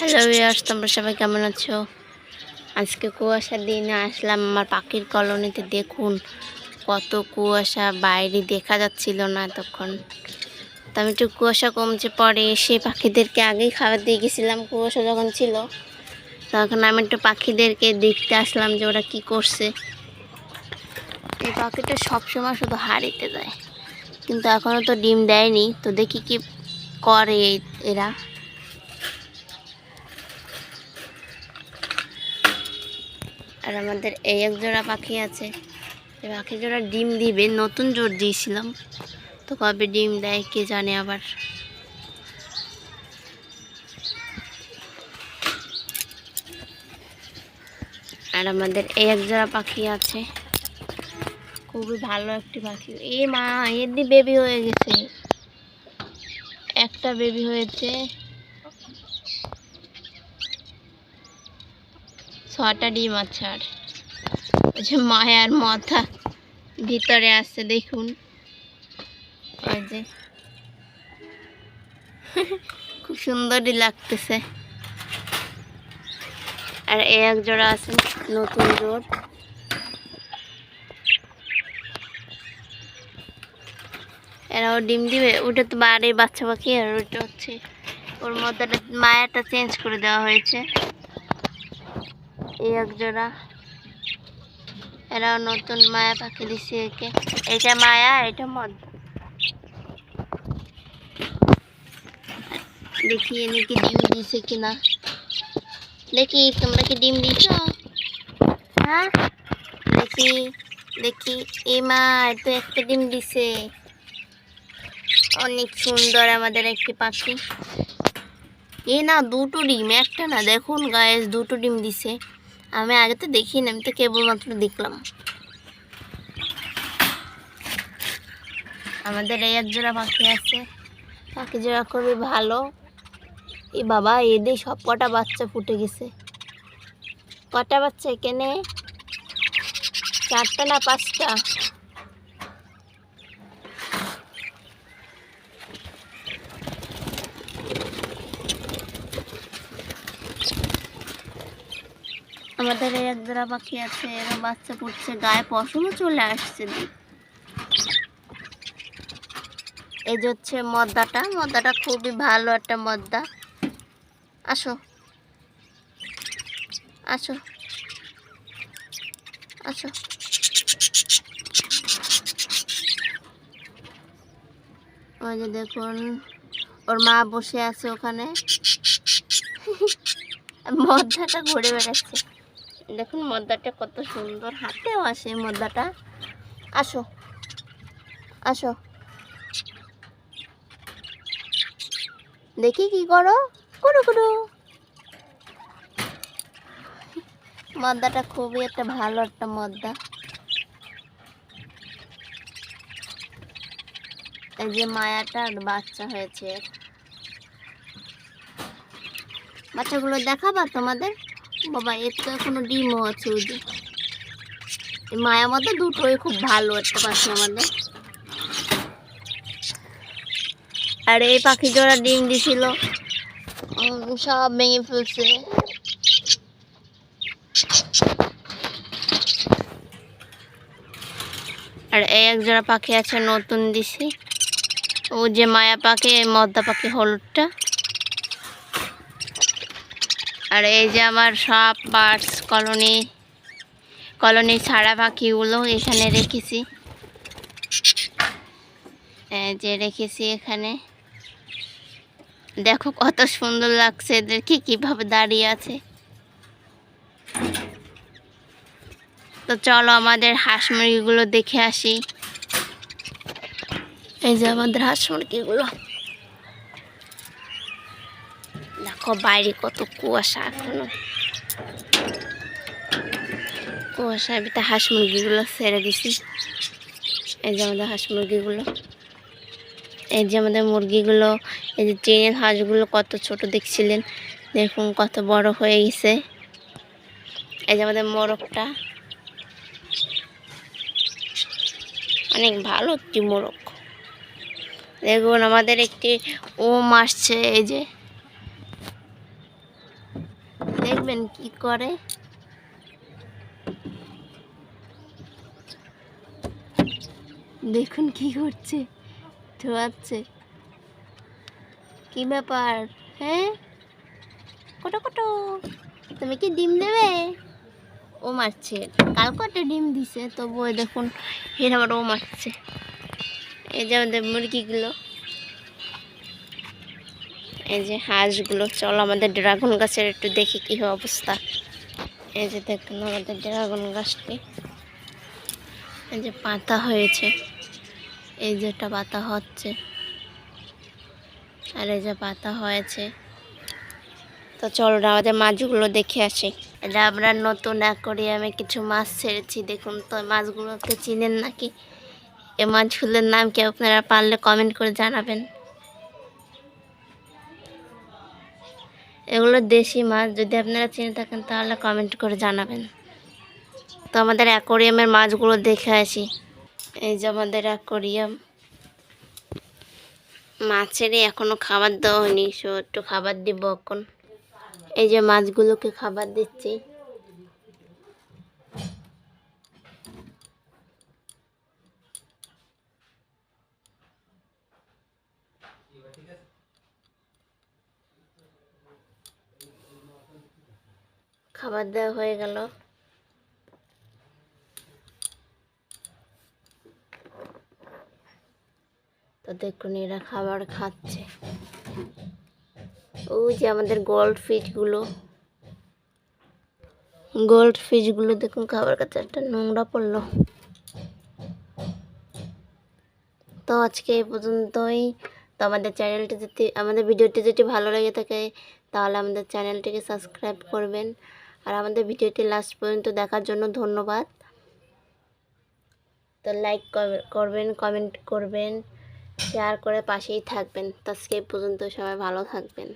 Hello viewers, তোমরা সবাই কেমন আছো? আজকে কুয়াশার দিনে আসলাম, আমার পাখির কলোনিতে দেখুন, কত কুয়াশা, বাইরে দেখা যাচ্ছিল না এতক্ষণ। তো আমি একটু কুয়াশা কমছে পরে এসে পাখিদেরকে আগেই খাবার দিয়ে গেছিলাম, কুয়াশা যখন ছিল। তখন আমি একটু পাখিদেরকে দেখতে আসলাম যে ওরা কী করছে। এই পাখিটা সবসময় শুধু হারিতে দেয়, কিন্তু এখনও তো ডিম দেয়নি। তো দেখি কি করে এরা। আর আমাদের এই এক জোড়া পাখি আছে। এই পাখি জোড়া ডিম দিবে, নতুন জোর দিয়েছিলাম। তো কবে ডিম দেয়, কে জানে আবার। আর আমাদের এই এক জোড়া পাখি আছে। খুবই ভালো একটি পাখি। এ মা, এর দি বেবি হয়ে গেছে। একটা বেবি হয়েছে। ছটা ডিম আছে আর। যে মায়ার মাথা ভিতরে আসছে দেখুন। ওই যে। খুব সুন্দরই লাগতেছে। আর এই এক জোড়া আছে, নতুন জোর এরাও ডিম দিবে। ওটা তো বাড়ির বাচ্চা পাখি, আর ওটা হচ্ছে ওর মধ্যে মায়াটা চেঞ্জ করে দেওয়া হয়েছে। এই এক জোড়া এরাও নতুন মায়া পাখি দিছে একে। এটা মায়া এটা মদ। দেখি এনে কি ডিম দিছে কিনা। দেখি, তোমরা কি ডিম দিছ? হ্যাঁ? দেখি দেখি। এ মা, এ তো একটা ডিম দিছে। অনেক সুন্দর আমাদের একটি পাখি। এ না, দুটো ডিম, একটা না। দেখুন গায়ে দুটো ডিম দিছে। আমি আগে তো দেখিনি, আমি তো কেবলমাত্র দেখলাম। আমাদের এই জোড়া পাখি আছে। পাখি জোড়া খুবই ভালো। এই বাবা, এদের সব কটা বাচ্চা ফুটে গেছে। কটা বাচ্চা এখানে? চারটা না পাঁচটা? আমাদের এক জোড়া পাখি আছে এরা বাচ্চা ফুটছে গায়ে পশমও চলে আসছে। এই যে হচ্ছে মদ্দাটা মদ্দাটা খুবই ভালো একটা মদ্দা। আসো। আসো। আসো। ওই যে দেখুন, ওর মা বসে আছে ওখানে। মদ্দাটা ঘুরে বেড়াচ্ছে। দেখুন মদ্দাটা কত সুন্দর, হাতেও আসে মদ্দাটা আসো আসো। দেখি কি করো করো করো মদ্দাটা খুবই একটা ভালো একটা মদ্দা এই যে মায়াটার বাচ্চা হয়েছে। বাচ্চাগুলো দেখাবা তোমাদের? বাবা, এর তো এখনও ডিমও আছে ওই যে। মায়া মধ্যে দুটোই খুব ভালো একটা পাখি আমাদের। আর এই পাখি জোড়া ডিম দিছিল। সব ভেঙে ফেলছে। আর এই এক জোড়া পাখি আছে নতুন দিছি। ও যে মায়া পাখি, এই মদ্দা পাখি হলুদটা। আর এই যে আমার সব বার্ডস, কলোনি কলোনি ছাড়া পাখিগুলো এখানে রেখেছি। যে রেখেছি এখানে। দেখো কত সুন্দর লাগছে এদের এদেরকে, কীভাবে দাঁড়িয়ে আছে। তো চলো আমাদের হাঁস মুরগিগুলো দেখে আসি। এই যে আমাদের হাঁস মুরগিগুলো। দেখো বাইরে কত কুয়াশা এখনও। কুয়াশার ভিতরে হাঁস মুরগিগুলো ছেড়ে দিছি। এই যে আমাদের হাঁস মুরগিগুলো। এই যে আমাদের মুরগিগুলো, এই যে ট্রেনের হাঁসগুলো কত ছোট দেখছিলেন? দেখুন, কত বড় হয়ে গেছে। এই যে আমাদের মোরগটা। অনেক ভালো একটি মোরগ। দেখুন, আমাদের একটি ওম আসছে, এই যে। দেখবেন কি করে? দেখুন কি করছে, ধোয়াচ্ছে। কি ব্যাপার হ্যাঁ? কটো কটো? তুমি কি ডিম দেবে? ও মারছে, কাল কটা ডিম দিছে? তবু দেখুন, এর আবার ও মারছে। এই যে আমাদের মুরগিগুলো। এই যে হাঁসগুলো, চলো আমাদের ড্রাগন গাছের একটু দেখি কি অবস্থা। এই যে দেখুন আমাদের ড্রাগন গাছটি। এই যে পাতা হয়েছে। এই যে একটা পাতা হচ্ছে। আর এই যে পাতা হয়েছে। তো চলো আমাদের মাছগুলো দেখে আসি। এটা আমরা নতুন অ্যাকোরিয়ামে কিছু মাছ ছেড়েছি। দেখুন তো মাছগুলো মাছগুলোকে চিনেন নাকি? এ মাছগুলোর নাম কি আপনারা পারলে কমেন্ট করে জানাবেন। এগুলো দেশি মাছ। যদি আপনারা চিনে থাকেন, তাহলে কমেন্ট করে জানাবেন। তো আমাদের অ্যাকোরিয়ামের মাছগুলো দেখে আসি। এই যে আমাদের অ্যাকোরিয়াম মাছেরই এখনও খাবার দেওয়া হয়নি, সো একটু খাবার দিব এখন। এই যে মাছগুলোকে খাবার দিচ্ছি। খাবার দেওয়া হয়ে গেল। তো দেখুন এরা খাবার খাচ্ছে। ওই যে আমাদের গোল্ড ফিশগুলো গোল্ড ফিশগুলো দেখুন খাবার কাছে একটা নোংরা পড়ল। তো আজকে এই পর্যন্তই। তো আমাদের চ্যানেলটি যদি, আমাদের ভিডিওটি যদি ভালো লেগে থাকে, তাহলে আমাদের চ্যানেলটিকে সাবস্ক্রাইব করবেন। আর আমাদের ভিডিওটি লাস্ট পর্যন্ত দেখার জন্য ধন্যবাদ। তো লাইক করবেন কমেন্ট করবেন শেয়ার করে পাশেই থাকবেন। তো আজকে পর্যন্ত সবাই ভালো থাকবেন।